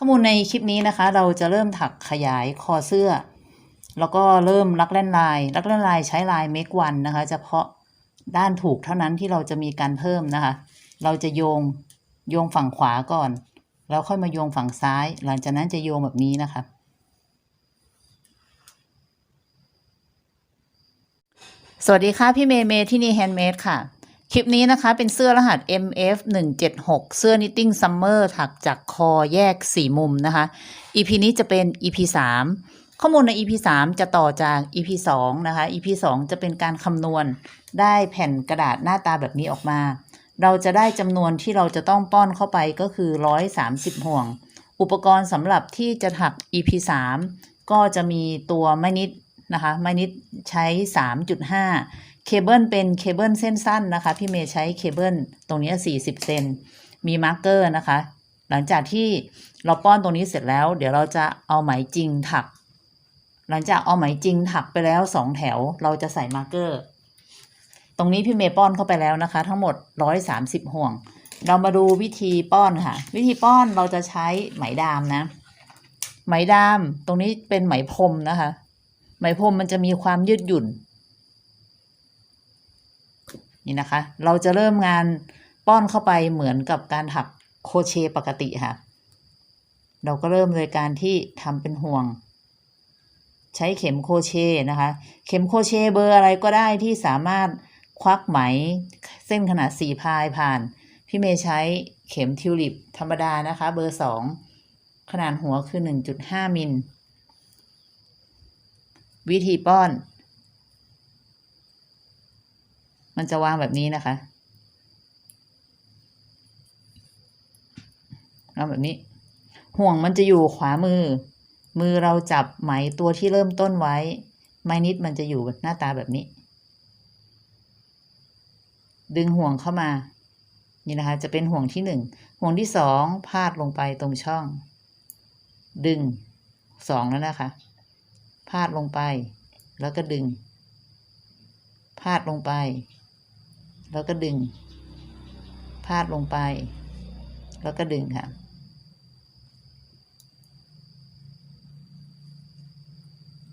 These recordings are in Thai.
ข้อมูลในคลิปนี้นะคะ เราจะเริ่มถักขยายคอเสื้อ แล้วก็เริ่มลักเล่นลายลักเล่นลายใช้ลายเมกวันนะคะเฉพาะด้านถูกเท่านั้นที่เราจะมีการเพิ่มนะคะ เราจะโยงโยงฝั่งขวาก่อน แล้วค่อยมาโยงฝั่งซ้าย หลังจากนั้นจะโยงแบบนี้นะคะสวัสดีค่ะ พี่เมย์เมย์ที่นี่แฮนด์เมดค่ะ คลิปนี้นะคะเป็นเสื้อรหัส MF 176เสื้อ Knitting Summer ถักจากคอแยก 4 มุมนะคะ EP นี้จะเป็น EP 3 ข้อมูลใน EP 3 จะต่อจาก EP 2 นะคะ EP 2 จะเป็นการคำนวณได้แผ่นกระดาษหน้าตาแบบนี้ออกมา เราจะได้จำนวนที่เราจะต้องป้อนเข้าไปก็คือ 130 ห่วง อุปกรณ์สำหรับที่จะถัก EP 3 ก็จะมีตัวไม้นิดนะคะไม้นิดใช้ 3.5 เคเบิลเป็นเคเบิลเส้นสั้นนะคะ พี่เมย์ใช้เคเบิลตรงนี้ 40 เซน มีมาร์กเกอร์นะคะ หลังจากที่เราป้อนตรงนี้เสร็จแล้ว เดี๋ยวเราจะเอาไหมจริงถัก หลังจากเอาไหมจริงถักไปแล้วสองแถว เราจะใส่มาร์กเกอร์ ตรงนี้พี่เมย์ป้อนเข้าไปแล้วนะคะ ทั้งหมด 130 ห่วง เรามาดูวิธีป้อนค่ะ วิธีป้อนเราจะใช้ไหมดามนะ ไหมดามตรงนี้เป็นไหมพรมนะคะ ไหมพรมมันจะมีความยืดหยุ่น นี่นะคะ เราจะเริ่มงานป้อนเข้าไปเหมือนกับการถักโครเชต์ปกติค่ะ เราก็เริ่มโดยการที่ทำเป็นห่วง ใช้เข็มโครเชต์นะคะ เข็มโครเชต์เบอร์อะไรก็ได้ที่สามารถควักไหมเส้นขนาดสี่พายผ่าน พี่เมย์ใช้เข็มทิวลิปธรรมดานะคะ เบอร์สองขนาดหัวคือหนึ่งจุดห้ามิล วิธีป้อน มันจะวางแบบนี้นะคะวางแบบนี้ ห่วงมันจะอยู่ขวามือ มือเราจับไหมตัวที่เริ่มต้นไว้ ไม้นิดมันจะอยู่หน้าตาแบบนี้ ดึงห่วงเข้ามา นี่นะคะ จะเป็นห่วงที่หนึ่ง ห่วงที่สองพาดลงไปตรงช่อง ดึงสองแล้วนะคะ พาดลงไป แล้วก็ดึง พาดลงไป แล้วก็ดึง พาดลงไป แล้วก็ดึงค่ะ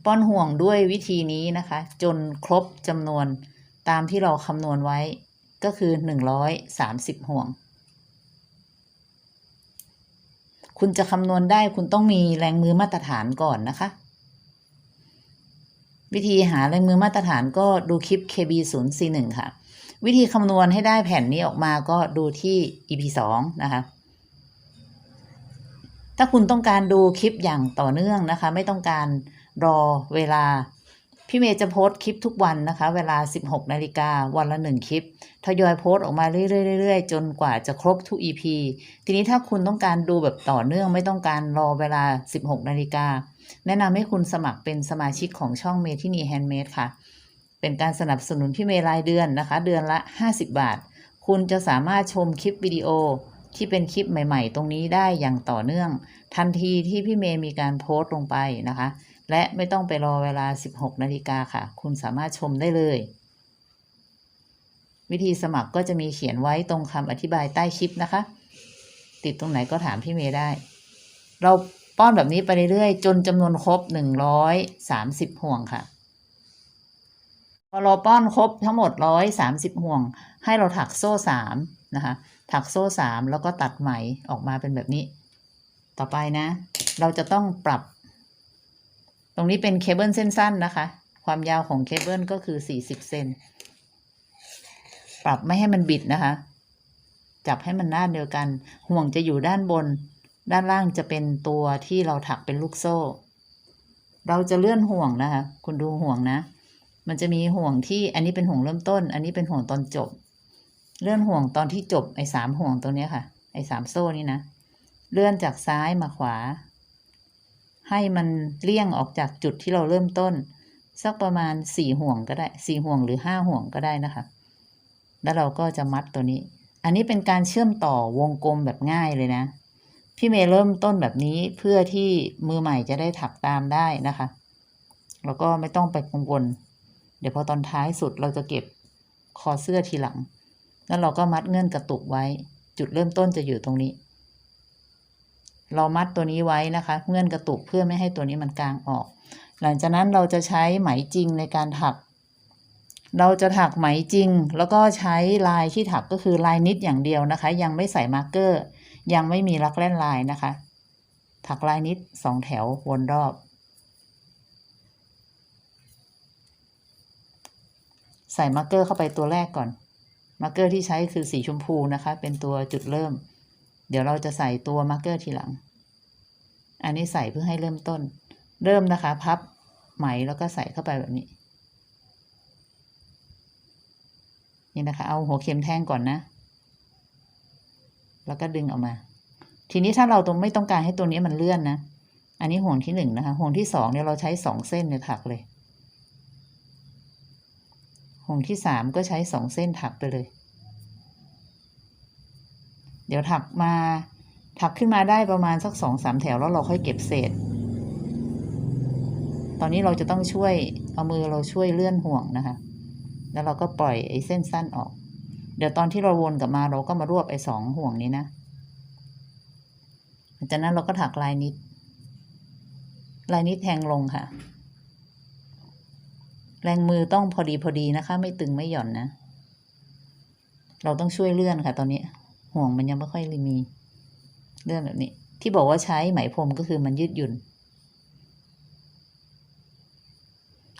ป้อนห่วงด้วยวิธีนี้นะคะ จนครบจำนวนตามที่เราคำนวณไว้ก็คือ 130 ห่วง คุณจะคำนวณได้คุณต้องมีแรงมือมาตรฐานก่อนนะคะ วิธีหาแรงมือมาตรฐานก็ดูคลิป KB 0 C 1ค่ะ วิธีคำนวณให้ได้แผ่นนี้ออกมาก็ดูที่ EP 2 นะคะ ถ้าคุณต้องการดูคลิปอย่างต่อเนื่องนะคะ ไม่ต้องการรอเวลา พี่เมย์จะโพสต์คลิปทุกวันนะคะ เวลา 16 นาฬิกาวันละหนึ่งคลิป ทยอยโพสต์ออกมาเรื่อยๆๆจนกว่าจะครบทุก EP ทีนี้ถ้าคุณต้องการดูแบบต่อเนื่อง ไม่ต้องการรอเวลา 16 นาฬิกาแนะนำให้คุณสมัครเป็นสมาชิกของช่องเมทินีแฮนด์เมดค่ะ เป็นการสนับสนุนพี่เมย์รายเดือนนะคะ เดือนละ 50 บาท คุณจะสามารถชมคลิปวิดีโอที่เป็นคลิปใหม่ ๆ ตรงนี้ได้อย่างต่อเนื่อง ทันทีที่พี่เมย์มีการโพสต์ลงไปนะคะ และไม่ต้องไปรอเวลา 16 นาฬิกาค่ะ คุณสามารถชมได้เลย วิธีสมัครก็จะมีเขียนไว้ตรงคำอธิบายใต้คลิปนะคะ ติดตรงไหนก็ถามพี่เมย์ได้ เราป้อนแบบนี้ไปเรื่อยๆ จนจำนวนครบ 130 ห่วงค่ะ อเราป้อนครบทั้งหมด130ห่วง ให้เราถักโซ่3นะคะ ถักโซ่3แล้วก็ตัดไหมออกมาเป็นแบบนี้ ต่อไปนะ เราจะต้องปรับ ตรงนี้เป็นเคเบิลเส้นสั้นนะคะ ความยาวของเคเบิลก็คือ40เซนปรับไม่ให้มันบิดนะคะ จับให้มันหน้านเดียวกัน ห่วงจะอยู่ด้านบน ด้านล่างจะเป็นตัวที่เราถักเป็นลูกโซ่ เราจะเลื่อนห่วงนะคะ คุณดูห่วงนะ มันจะมีห่วงที่อันนี้เป็นห่วงเริ่มต้น อันนี้เป็นห่วงตอนจบ เลื่อนห่วงตอนที่จบไอ้สามห่วงตรงนี้ค่ะ ไอ้สามโซ่นี่นะ เลื่อนจากซ้ายมาขวา ให้มันเลี่ยงออกจากจุดที่เราเริ่มต้น สักประมาณสี่ห่วงก็ได้สี่ห่วงหรือห้าห่วงก็ได้นะคะ แล้วเราก็จะมัดตัวนี้ อันนี้เป็นการเชื่อมต่อวงกลมแบบง่ายเลยนะ พี่เมย์เริ่มต้นแบบนี้เพื่อที่มือใหม่จะได้ถักตามได้นะคะ แล้วก็ไม่ต้องไปกังวล ดี๋ยวพอตอนท้ายสุดเราจะเก็บคอเสื้อทีหลัง แล้วเราก็มัดเงื่อนกระตุกไว้ จุดเริ่มต้นจะอยู่ตรงนี้ เรามัดตัวนี้ไว้นะคะ เงื่อนกระตุกเพื่อไม่ให้ตัวนี้มันกลางออก หลังจากนั้นเราจะใช้ไหมจริงในการถัก เราจะถักไหมจริง แล้วก็ใช้ลายที่ถักก็คือลายนิดอย่างเดียวนะคะ ยังไม่ใส่มาร์กเกอร์ ยังไม่มีลักแล่นลายนะคะ ถักลายนิดสองแถววนรอบ ใส่มาร์กเกอร์เข้าไปตัวแรกก่อน มาร์กเกอร์ที่ใช้คือสีชมพูนะคะ เป็นตัวจุดเริ่ม เดี๋ยวเราจะใส่ตัวมาร์กเกอร์ทีหลัง อันนี้ใส่เพื่อให้เริ่มต้น เริ่มนะคะ พับไหมแล้วก็ใส่เข้าไปแบบนี้ นี่นะคะ เอาหัวเข็มแทงก่อนนะ แล้วก็ดึงออกมา ทีนี้ถ้าเราตรงไม่ต้องการให้ตัวนี้มันเลื่อนนะ อันนี้ห่วงที่หนึ่งนะคะ ห่วงที่สองเนี่ยเราใช้สองเส้นเนี่ยถักเลย ห่วงที่สามก็ใช้สองเส้นถักไปเลย เดี๋ยวถักมาถักขึ้นมาได้ประมาณสักสองสามแถวแล้วเราค่อยเก็บเศษ ตอนนี้เราจะต้องช่วยเอามือเราช่วยเลื่อนห่วงนะคะ แล้วเราก็ปล่อยไอ้เส้นสั้นออก เดี๋ยวตอนที่เราวนกลับมาเราก็มารวบไอ้สองห่วงนี้นะจากนั้นเราก็ถักลายนิด ลายนิดแทงลงค่ะ แรงมือต้องพอดีพอดีนะคะ ไม่ตึงไม่หย่อนนะ เราต้องช่วยเลื่อนค่ะ ตอนนี้ ห่วงมันยังไม่ค่อยมีเลื่อนแบบนี้ ที่บอกว่าใช้ไหมพรมก็คือมันยืดหยุ่น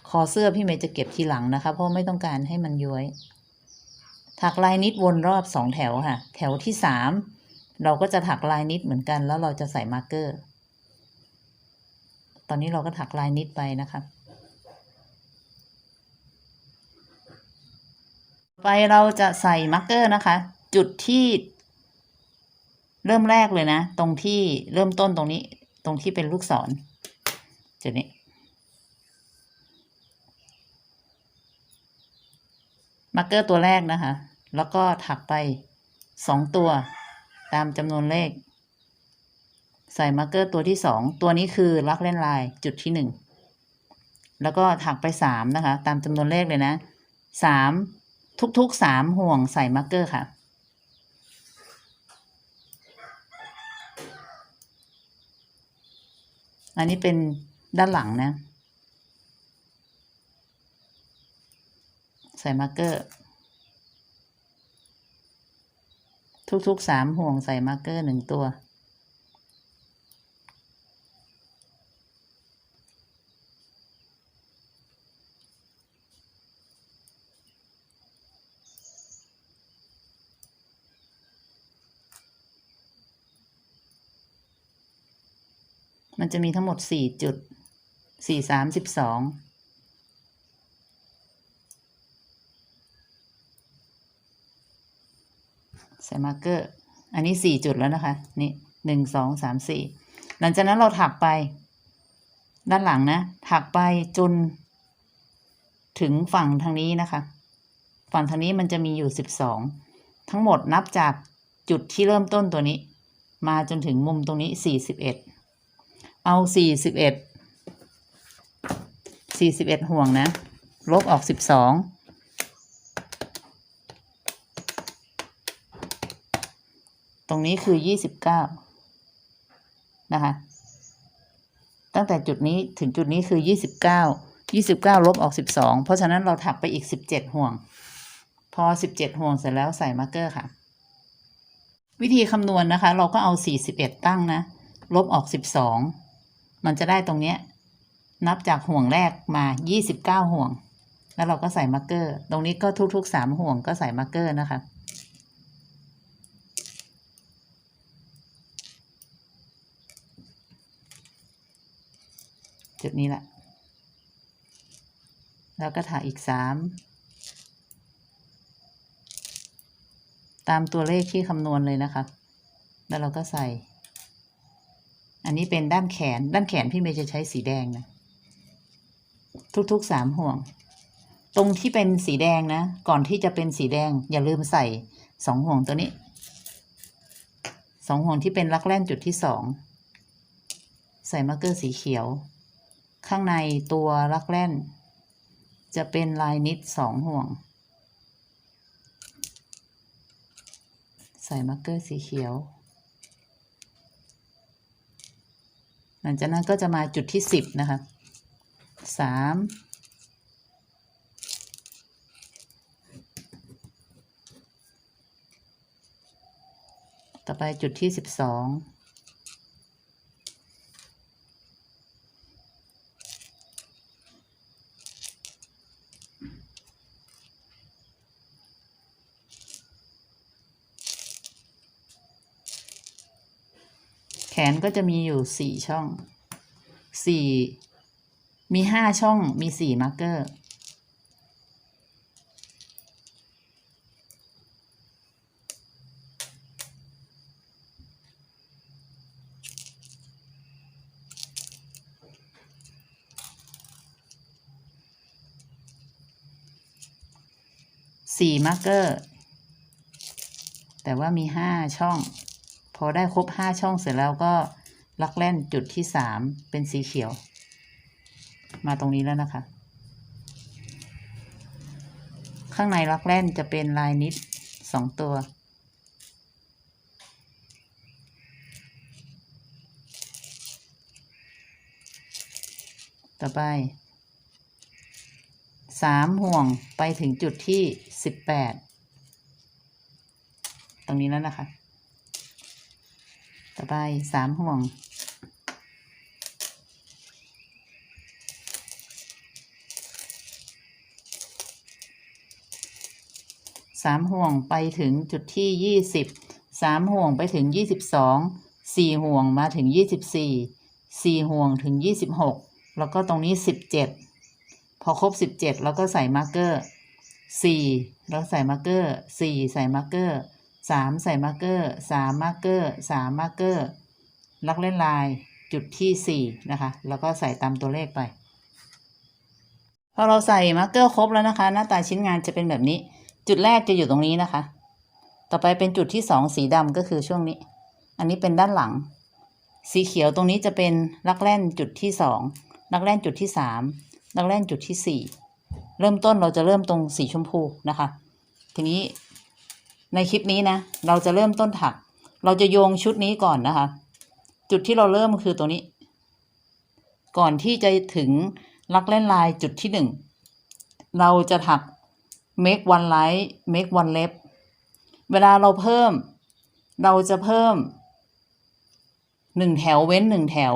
คอเสื้อพี่เมย์จะเก็บทีหลังนะคะ เพราะไม่ต้องการให้มันย้วย ถักลายนิดวนรอบสองแถวค่ะ แถวที่สามเราก็จะถักลายนิดเหมือนกัน แล้วเราจะใส่มาร์กเกอร์ ตอนนี้เราก็ถักลายนิดไปนะคะ ไปเราจะใส่มาร์กเกอร์นะคะ จุดที่เริ่มแรกเลยนะ ตรงที่เริ่มต้นตรงนี้ ตรงที่เป็นลูกศรจุดนี้ มาร์กเกอร์ตัวแรกนะคะ แล้วก็ถักไปสองตัวตามจำนวนเลข ใส่มาร์กเกอร์ตัวที่สองตัวนี้คือลักเล่นลายจุดที่หนึ่งแล้วก็ถักไปสามนะคะ ตามจำนวนเลขเลยนะสาม ทุกๆสามห่วงใส่มาร์กเกอร์ค่ะ อันนี้เป็นด้านหลังนะ ใส่มาร์กเกอร์ ทุกๆสามห่วงใส่มาร์กเกอร์หนึ่งตัว มันจะมีทั้งหมดสี่จุดสี่สามสิบสองใส่มาร์กเกอร์ อันนี้สี่จุดแล้วนะคะ นี่หนึ่งสองสามสี่หลังจากนั้นเราถักไป ด้านหลังนะ ถักไปจน ถึงฝั่งทางนี้นะคะ ฝั่งทางนี้มันจะมีอยู่สิบสองทั้งหมดนับจากจุดที่เริ่มต้นตัวนี้ มาจนถึงมุมตรงนี้สี่สิบเอ็ด เอาสี่สิบเอ็ดสี่สิบเอ็ดห่วงนะ ลบออกสิบสองตรงนี้คือยี่สิบเก้านะคะ ตั้งแต่จุดนี้ถึงจุดนี้คือยี่สิบเก้ายี่สิบเก้าลบออกสิบสองเพราะฉะนั้นเราถักไปอีกสิบเจ็ดห่วง พอสิบเจ็ดห่วงเสร็จแล้วใส่มาร์กเกอร์ค่ะ วิธีคำนวณนะคะ เราก็เอาสี่สิบเอ็ดตั้งนะ ลบออกสิบสอง มันจะได้ตรงเนี้ย นับจากห่วงแรกมายี่สิบเก้าห่วง แล้วเราก็ใส่มาร์กเกอร์ ตรงนี้ก็ทุกๆสามห่วงก็ใส่มาร์กเกอร์นะคะ จุดนี้แหละ แล้วก็ถักอีกสามตามตัวเลขที่คำนวณเลยนะคะ แล้วเราก็ใส่ อันนี้เป็นด้านแขน ด้านแขนพี่เมย์จะใช้สีแดงนะ ทุกๆสามห่วง ตรงที่เป็นสีแดงนะ ก่อนที่จะเป็นสีแดง อย่าลืมใส่สองห่วงตัวนี้ สองห่วงที่เป็นลักแล่นจุดที่สอง ใส่มาร์กเกอร์สีเขียว ข้างในตัวลักแล่น จะเป็นลายนิดสองห่วง ใส่มาร์กเกอร์สีเขียว หลังจากนั้นก็จะมาจุดที่สิบนะคะสามต่อไปจุดที่สิบสอง ขนก็จะมีอยู่สี่ช่องสี่มีห้าช่องมีสี่มาร์กเกอร์ สี่มาร์กเกอร์ แต่ว่ามีห้าช่อง พอได้ครบห้าช่องเสร็จแล้วก็ลักแล่นจุดที่สามเป็นสีเขียว มาตรงนี้แล้วนะคะ ข้างในลักแล่นจะเป็นลายนิดสองตัว ต่อไปสามห่วงไปถึงจุดที่สิบแปดตรงนี้แล้วนะคะ ต่อไปสามห่วง สามห่วงไปถึงจุดที่ยี่สิบสามห่วงไปถึงยี่สิบสองสี่ห่วงมาถึงยี่สิบสี่สี่ห่วงถึงยี่สิบหกแล้วก็ตรงนี้สิบเจ็ดพอครบสิบเจ็ดแล้วก็ใส่มาร์กเกอร์สี่แล้วใส่มาร์กเกอร์สี่ใส่มาร์กเกอร์ สามใส่มาร์เกอร์สามมาร์เกอร์สามมาร์เกอร์ลักเล่นลายจุดที่สี่นะคะ แล้วก็ใส่ตามตัวเลขไป พอเราใส่มาร์เกอร์ครบแล้วนะคะ หน้าตาชิ้นงานจะเป็นแบบนี้ จุดแรกจะอยู่ตรงนี้นะคะ ต่อไปเป็นจุดที่สองสีดำก็คือช่วงนี้ อันนี้เป็นด้านหลัง สีเขียวตรงนี้จะเป็นลักแล่นจุดที่สองลักแล่นจุดที่สามลักแล่นจุดที่สี่เริ่มต้นเราจะเริ่มตรงสีชมพูนะคะ ทีนี้ ในคลิปนี้นะ เราจะเริ่มต้นถัก เราจะโยงชุดนี้ก่อนนะคะ จุดที่เราเริ่มคือตัวนี้ ก่อนที่จะถึงลักเล่นลายจุดที่หนึ่งเราจะถัก make one line make one left เวลาเราเพิ่ม เราจะเพิ่มหนึ่งแถวเว้นหนึ่งแถว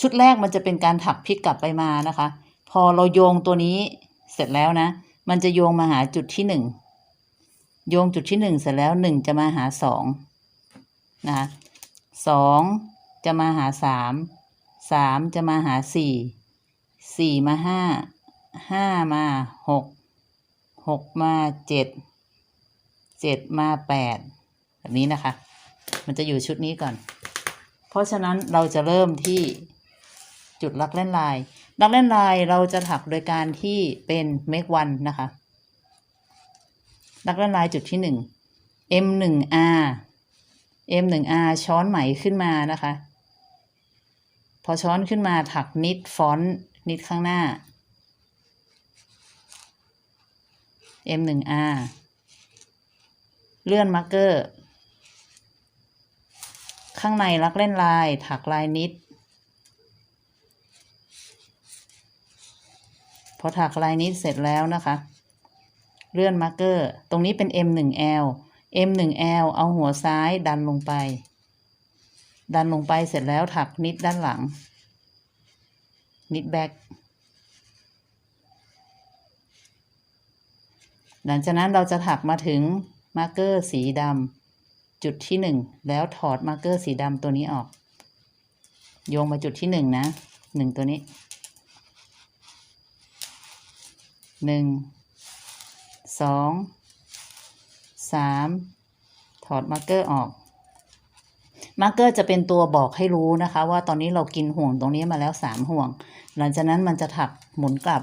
ชุดแรกมันจะเป็นการถักพลิกกลับไปมานะคะ พอเราโยงตัวนี้เสร็จแล้วนะ มันจะโยงมาหาจุดที่หนึ่ง โยงจุดที่หนึ่งเสร็จแล้วหนึ่งจะมาหาสองนะคะสองจะมาหาสามสามจะมาหาสี่สี่มาห้าห้ามาหกหกมาเจ็ดเจ็ดมาแปดแบบนี้นะคะ มันจะอยู่ชุดนี้ก่อน เพราะฉะนั้นเราจะเริ่มที่จุดลักเล่นลาย ลักเล่นลายเราจะถักโดยการที่เป็น make one นะคะ ลักเล่นลายจุดที่หนึ่ง M หนึ่ง R M หนึ่ง R ช้อนไหมขึ้นมานะคะ พอช้อนขึ้นมาถักนิดฟอนต์นิดข้างหน้า M หนึ่ง R เลื่อนมาร์กเกอร์ ข้างในลักเล่นลาย ถักลายนิด พอถักลายนิดเสร็จแล้วนะคะ เลื่อนมาร์กเกอร์ ตรงนี้เป็น M1L M1L เอาหัวซ้ายดันลงไป ดันลงไปเสร็จแล้วถักนิดด้านหลัง นิดแบ็กหลังจากนั้นเราจะถักมาถึงมาร์กเกอร์สีดำจุดที่หนึ่งแล้วถอดมาร์กเกอร์สีดำตัวนี้ออก โยงมาจุดที่หนึ่งนะหนึ่งตัวนี้หนึ่ง สองสามถอดมาร์กเกอร์ออก มาร์กเกอร์จะเป็นตัวบอกให้รู้นะคะ ว่าตอนนี้เรากินห่วงตรงนี้มาแล้วสามห่วง หลังจากนั้นมันจะถักหมุนกลับ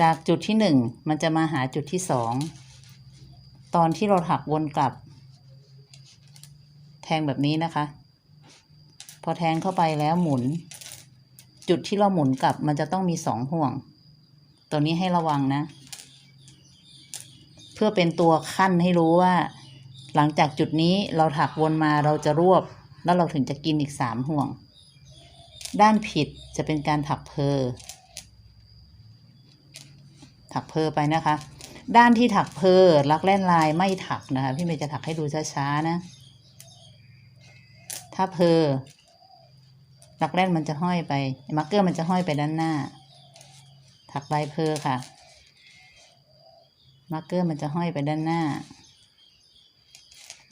จากจุดที่หนึ่งมันจะมาหาจุดที่สองตอนที่เราถักวนกลับ แทงแบบนี้นะคะ พอแทงเข้าไปแล้วหมุน จุดที่เราหมุนกลับมันจะต้องมีสองห่วง ตัวนี้ให้ระวังนะ เพื่อเป็นตัวขั้นให้รู้ว่า หลังจากจุดนี้เราถักวนมาเราจะรวบ แล้วเราถึงจะกินอีกสามห่วง ด้านผิดจะเป็นการถักเพอถักเพอไปนะคะ ด้านที่ถักเพอลักแล่นลายไม่ถักนะคะ พี่เมย์จะถักให้ดูช้าๆนะ ถ้าเพอลักแล่นมันจะห้อยไปมาร์กเกอร์มันจะห้อยไปด้านหน้า ถักลายเพอค่ะ มาร์กเกอร์มันจะห้อยไปด้านหน้า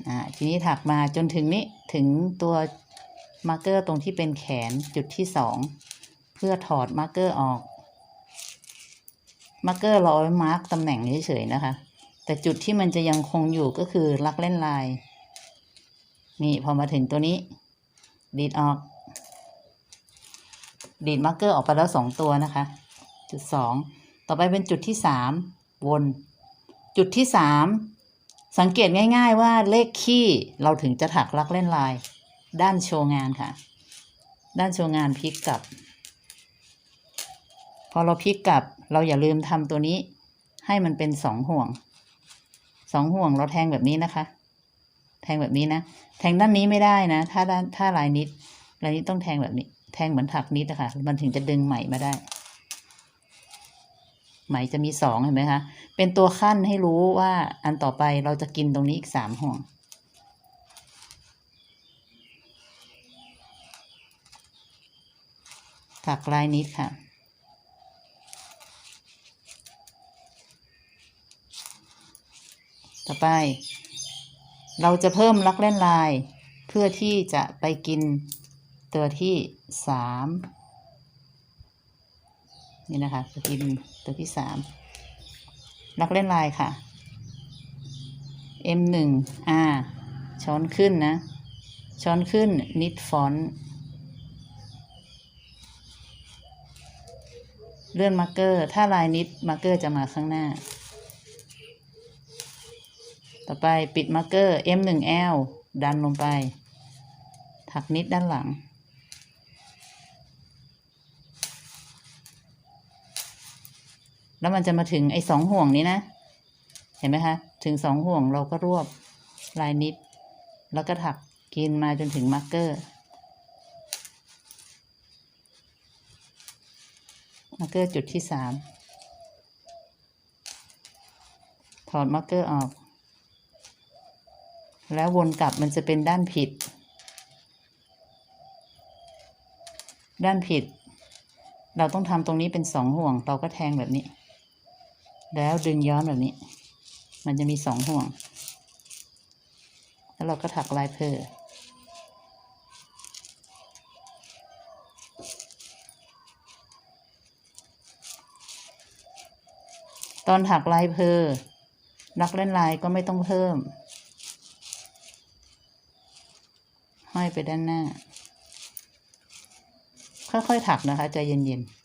อ่าทีนี้ถักมาจนถึงนี้ถึงตัวมาร์กเกอร์ตรงที่เป็นแขนจุดที่สองเพื่อถอดมาร์กเกอร์ออกมาร์กเกอร์เราเอาไว้มาร์กตำแหน่งเฉยๆนะคะ แต่จุดที่มันจะยังคงอยู่ก็คือลักเล่นลาย นี่พอมาถึงตัวนี้ ดีดออก ดีดมาร์กเกอร์ออกไปแล้วสองตัวนะคะ จุดสองต่อไปเป็นจุดที่สามวน จุดที่สามสังเกตง่าย ๆ ว่าเลขขี้เราถึงจะถักลักเล่นลาย ด้านโชว์งานค่ะ ด้านโชว์งานพลิกกลับ พอเราพลิกกลับ เราอย่าลืมทำตัวนี้ ให้มันเป็นสองห่วงสองห่วงเราแทงแบบนี้นะคะ แทงแบบนี้นะ แทงด้านนี้ไม่ได้นะ ถ้าด้านถ้าลายนิดลายนิดต้องแทงแบบนี้ แทงเหมือนถักนิดนะคะมันถึงจะดึงไหมมาได้ ไหมจะมีสองเห็นไหมคะ เป็นตัวขั้นให้รู้ว่าอันต่อไปเราจะกินตรงนี้อีกสามห่วง ถักลายนิดค่ะ ต่อไป เราจะเพิ่มลักเล่นลาย เพื่อที่จะไปกินตัวที่สาม นี่นะคะจะกินตัวที่สามลักเล่นลายค่ะ M หนึ่ง R ช้อนขึ้นนะ ช้อนขึ้นนิดฟอนต์เลื่อนมาร์เกอร์ ถ้าลายนิดมาร์เกอร์จะมาข้างหน้า ต่อไปปิดมาร์เกอร์ M หนึ่ง L ดันลงไป ถักนิดด้านหลัง แล้วมันจะมาถึงไอ้สองห่วงนี้นะ เห็นไหมคะ ถึงสองห่วงเราก็รวบลายนิด แล้วก็ถักกินมาจนถึงมาร์กเกอร์มาร์กเกอร์จุดที่สามถอดมาร์กเกอร์ออก แล้ววนกลับมันจะเป็นด้านผิด ด้านผิด เราต้องทำตรงนี้เป็นสองห่วง เราก็แทงแบบนี้ แล้วดึงย้อนแบบนี้ มันจะมีสองห่วง แล้วเราก็ถักลายเพอตอนถักลายเพอลักเล่นลายก็ไม่ต้องเพิ่ม ห้อยไปด้านหน้า ค่อยๆถักนะคะ ใจเย็นๆ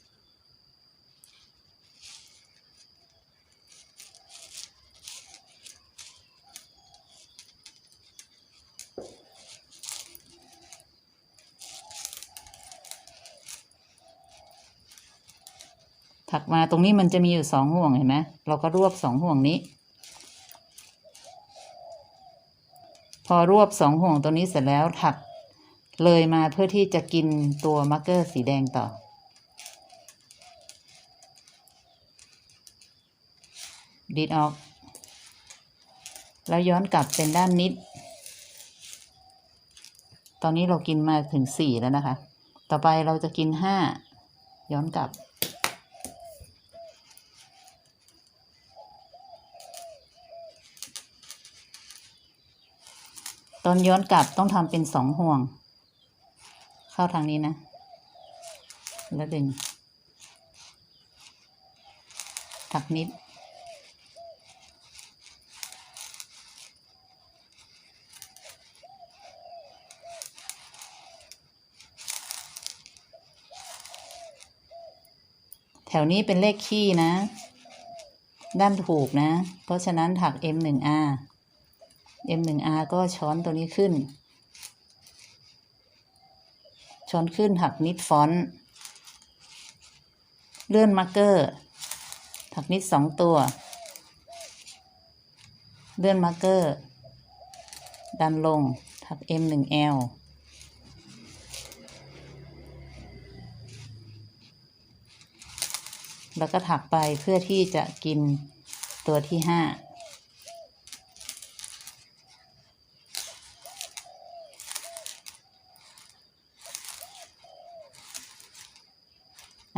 ถักมาตรงนี้มันจะมีอยู่สองห่วงเห็นไหมเราก็รวบสองห่วงนี้ พอรวบสองห่วงตัวนี้เสร็จแล้วถักเลยมาเพื่อที่จะกินตัวมาร์กเกอร์สีแดงต่อ ดีดออก แล้วย้อนกลับเป็นด้านนิด ตอนนี้เรากินมาถึงสี่แล้วนะคะ ต่อไปเราจะกินห้าย้อนกลับ อนย้อนกลับต้องทำเป็นสองห่วง เข้าทางนี้นะ แล้วดึง ถักนิด แถวนี้เป็นเลขขี้นะ ด้านถูกนะ เพราะฉะนั้นถัก M1R M1R ก็ช้อนตัวนี้ขึ้น ช้อนขึ้นหักนิดฟอนเลื่อนมาร์กเกอร์หักนิดสองตัว เลื่อนมาร์กเกอร์ ดันลงถัก M1L แล้วก็ถักไปเพื่อที่จะกินตัวที่ห้า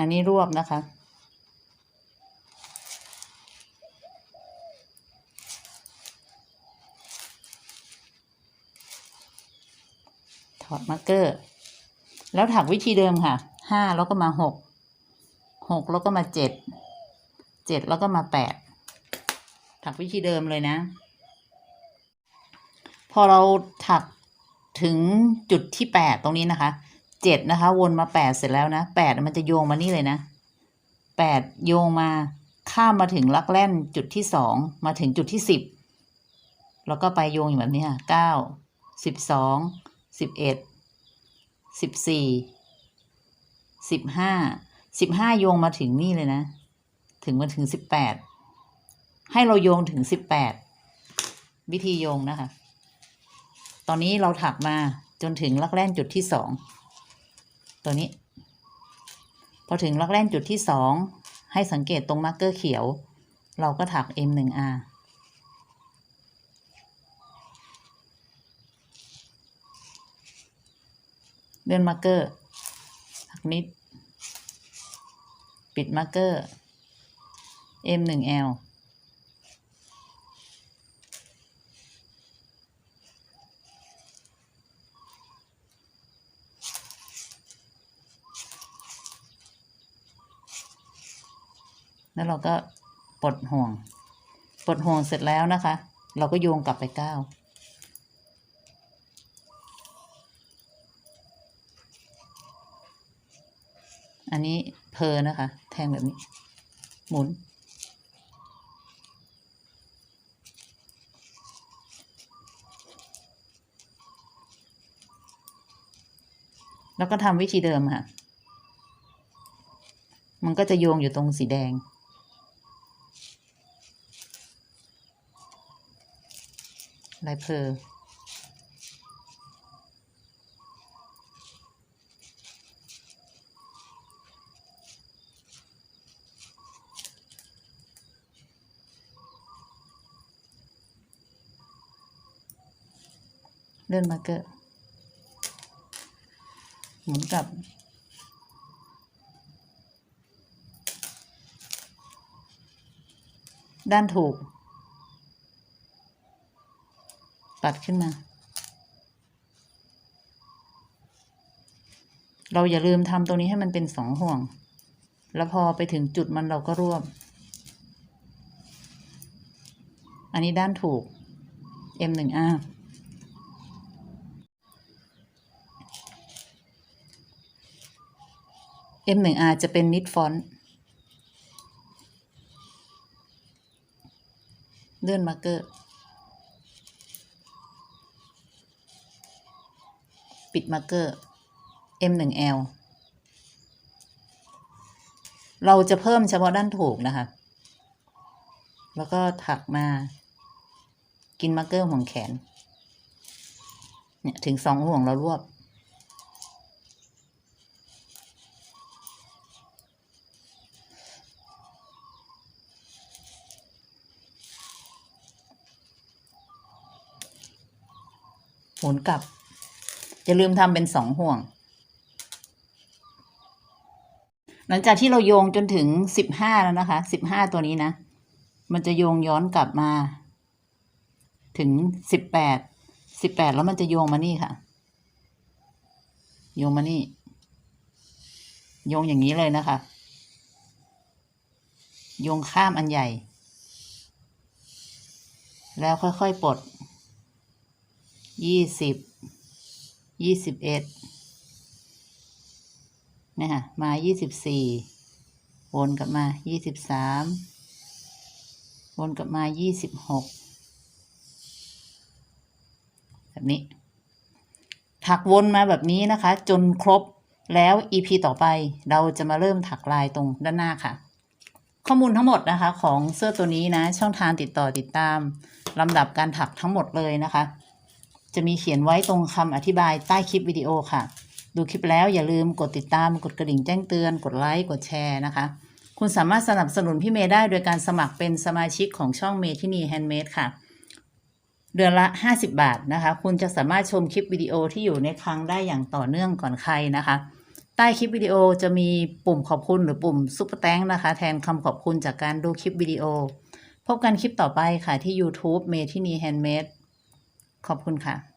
อันนี้รวบนะคะ ถอดมาร์กเกอร์ แล้วถักวิธีเดิมค่ะห้าแล้วก็มาหกหกแล้วก็มาเจ็ดเจ็ดแล้วก็มาแปดถักวิธีเดิมเลยนะ พอเราถักถึงจุดที่แปดตรงนี้นะคะ เจ็ดนะคะ วนมาแปดเสร็จแล้วนะแปดมันจะโยงมานี่เลยนะแปดโยงมาข้ามมาถึงลักแล่นจุดที่สองมาถึงจุดที่สิบแล้วก็ไปโยงอยู่แบบนี้ค่ะเก้าสิบสองสิบเอ็ดสิบสี่สิบห้าสิบห้าโยงมาถึงนี่เลยนะ ถึงมาถึงสิบแปดให้เราโยงถึงสิบแปดวิธีโยงนะคะ ตอนนี้เราถักมาจนถึงลักแล่นจุดที่สอง ตัวนี้ พอถึงลักแล่นจุดที่สองให้สังเกตตรงมาร์กเกอร์เขียว เราก็ถัก M1R เลื่อนมาร์กเกอร์ถักนิด ปิดมาร์กเกอร์ M1L แล้วเราก็ปลดห่วง ปลดห่วงเสร็จแล้วนะคะ เราก็โยงกลับไปเก้าอันนี้เพอนะคะ แทงแบบนี้ หมุน แล้วก็ทำวิธีเดิมค่ะ มันก็จะโยงอยู่ตรงสีแดง ลายเพอเลื่อนมาเกอร์หมุนกลับ ด้านถูก ปัดขึ้นมา เราอย่าลืมทำตรงนี้ให้มันเป็นสองห่วง แล้วพอไปถึงจุดมันเราก็รวบ อันนี้ด้านถูก M1R M1R จะเป็นนิดฟอนต์เลื่อนมาร์กเกอร์ ปิดมาร์เกอร์ M1L เราจะเพิ่มเฉพาะด้านถูกนะคะ แล้วก็ถักมากินมาร์เกอร์ห่วงแขน เนี่ยถึงสองห่วงเรารวบ หมุนกลับ อย่าลืมทำเป็นสองห่วง หลังจากที่เราโยงจนถึงสิบห้าแล้วนะคะสิบห้าตัวนี้นะ มันจะโยงย้อนกลับมา ถึงสิบแปดสิบแปดแล้วมันจะโยงมานี่ค่ะ โยงมานี่ โยงอย่างนี้เลยนะคะ โยงข้ามอันใหญ่ แล้วค่อยๆปลดยี่สิบ ยี่สิบเอ็ดนี่ค่ะมายี่สิบสี่วนกลับมายี่สิบสามวนกลับมายี่สิบหกแบบนี้ ถักวนมาแบบนี้นะคะ จนครบแล้ว EP ต่อไปเราจะมาเริ่มถักลายตรงด้านหน้าค่ะ ข้อมูลทั้งหมดนะคะ ของเสื้อตัวนี้นะ ช่องทางติดต่อติดตามลำดับการถักทั้งหมดเลยนะคะ จะมีเขียนไว้ตรงคำอธิบายใต้คลิปวิดีโอค่ะ ดูคลิปแล้วอย่าลืมกดติดตามกดกระดิ่งแจ้งเตือน กดไลค์กดแชร์นะคะ คุณสามารถสนับสนุนพี่เมย์ได้โดยการสมัครเป็นสมาชิกของช่องเมทินีแฮนด์เมดค่ะ เดือนละ 50 บาทนะคะ คุณจะสามารถชมคลิปวิดีโอที่อยู่ในคลังได้อย่างต่อเนื่องก่อนใครนะคะใต้คลิปวิดีโอจะมีปุ่มขอบคุณหรือปุ่มซุปเปอร์แตงนะคะ แทนคำขอบคุณจากการดูคลิปวิดีโอ พบกันคลิปต่อไปค่ะที่ YouTube เมทินีแฮนด์เมด ขอบคุณค่ะ